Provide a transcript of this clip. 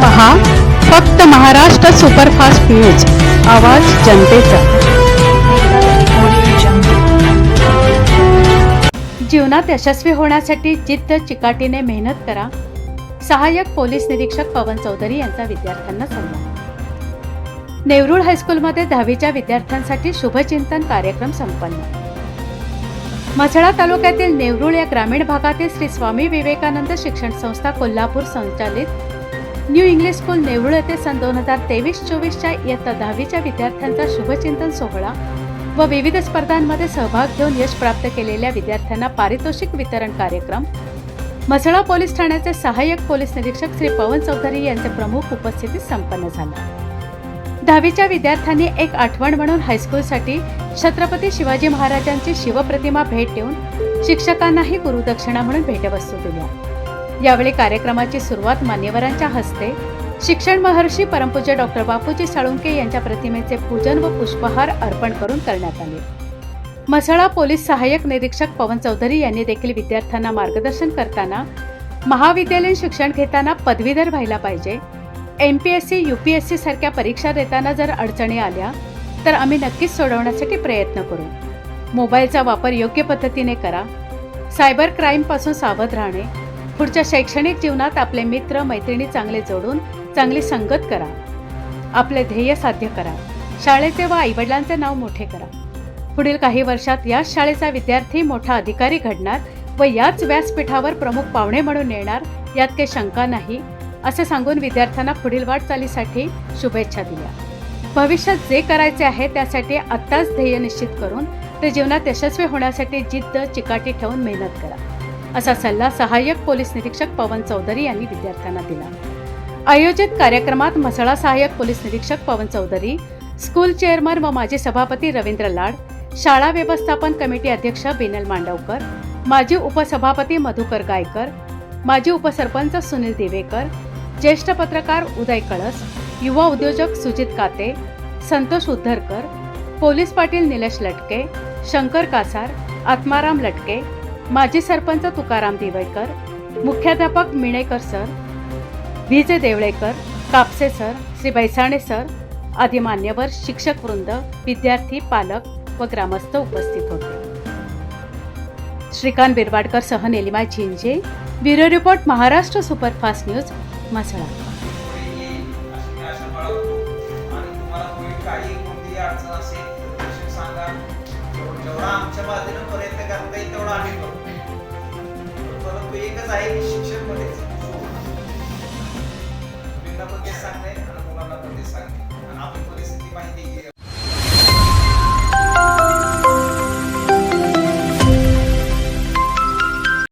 पहा फक्त Maharashtra superfast news आवाज जनतेचा. जीवनात यशस्वी होण्यासाठी जिद्द चिकाटीने मेहनत करा. सहाय्यक पोलीस निरीक्षक पवन चौधरी यांचा विद्यार्थ्यांना सल्ला नेवरुळ हायस्कूलमध्ये दहावीच्या विद्यार्थ्यांसाठी शुभचिंतन कार्यक्रम संपन्न. म्हसळा तालुक्यातील नेवरुळ या ग्रामीण भागातील श्री स्वामी विवेकानंद शिक्षण संस्था कोल्हापूर संचालित न्यू इंग्लिश स्कूल नेवरुळ येथे सन दोन हजार तेवीस चोवीसच्या इयत्ता दहावीच्या विद्यार्थ्यांचा शुभचिंतन सोहळा व विविध स्पर्धांमध्ये सहभाग घेऊन यश प्राप्त केलेल्या विद्यार्थ्यांना पारितोषिक वितरण कार्यक्रम. म्हसळा पोलीस ठाण्याचे सहाय्यक पोलीस निरीक्षक श्री पवन चौधरी यांचे प्रमुख उपस्थितीत संपन्न झाला. दहावीच्या विद्यार्थ्यांनी एक आठवण म्हणून हायस्कूलसाठी छत्रपती शिवाजी महाराजांची शिवप्रतिमा भेट देऊन शिक्षकांनाही गुरुदक्षिणा म्हणून भेटवस्तू दिल्या. यावेळी कार्यक्रमाची सुरुवात मान्यवरांच्या हस्ते शिक्षण महर्षी परमपूज्य डॉक्टर बापूजी साळुंके यांच्या प्रतिमेचे पूजन व पुष्पहार अर्पण करून करण्यात आले. म्हसळा पोलीस सहाय्यक निरीक्षक पवन चौधरी यांनी देखील विद्यार्थ्यांना मार्गदर्शन करताना महाविद्यालयीन शिक्षण घेताना पदवीधर व्हायला पाहिजे M P S C U P S C सारख्या परीक्षा देताना जर अडचणी आल्या तर आम्ही नक्कीच सोडवण्यासाठी प्रयत्न करू. मोबाईलचा वापर योग्य पद्धतीने करा. सायबर क्राईमपासून सावध राहणे. पुढच्या शैक्षणिक जीवनात आपले मित्र मैत्रिणी चांगले जोडून चांगली संगत करा. आपले ध्येय साध्य करा. शाळेचे व आईवडिलांचे नाव मोठे करा. पुढील काही वर्षात याच शाळेचा विद्यार्थी मोठा अधिकारी घडणार व याच व्यासपीठावर प्रमुख पाहुणे म्हणून येणार यात काही शंका नाही. असे सांगून विद्यार्थ्यांना पुढील वाटचालीसाठी शुभेच्छा दिल्या. भविष्यात जे करायचे आहे त्यासाठी आत्ताच ध्येय निश्चित करून ते जीवनात यशस्वी होण्यासाठी जिद्द चिकाटी ठेवून मेहनत करा. असा सल्ला सहाय्यक पोलीस निरीक्षक पवन चौधरी यांनी विद्यार्थ्यांना दिला. आयोजित कार्यक्रमात म्हसळा सहाय्यक पोलीस निरीक्षक पवन चौधरी स्कूल चेअरमन व माजी सभापती रवींद्र लाड शाळा व्यवस्थापन कमिटी अध्यक्ष बिनल मांडवकर माजी उपसभापती मधुकर गायकर माजी उपसरपंच सुनील दिवेकर ज्येष्ठ पत्रकार उदय कळस युवा उद्योजक सुजित काते संतोष उद्धरकर पोलीस पाटील निलेश लटके शंकर कासार आत्माराम लटके माजी सरपंच तुकाराम दिवेकर मुख्याध्यापक Minekar sir V J Deolekar Kapse sir Shri Baisane sir आदी मान्यवर शिक्षक वृंद विद्यार्थी पालक व ग्रामस्थ उपस्थित होते. श्रीकांत बिरवाडकर सह Nilima Zinzhe bureau report Maharashtra superfast news masala काही अडचण असेल सांगा जेवढा आमच्या प्रयत्न करता येईल तेवढा आम्ही परंतु एकच आहे शिक्षण पण तेच सांगणे आणि मुलांना पण तेच सांगणे आणि आपली परिस्थिती माहिती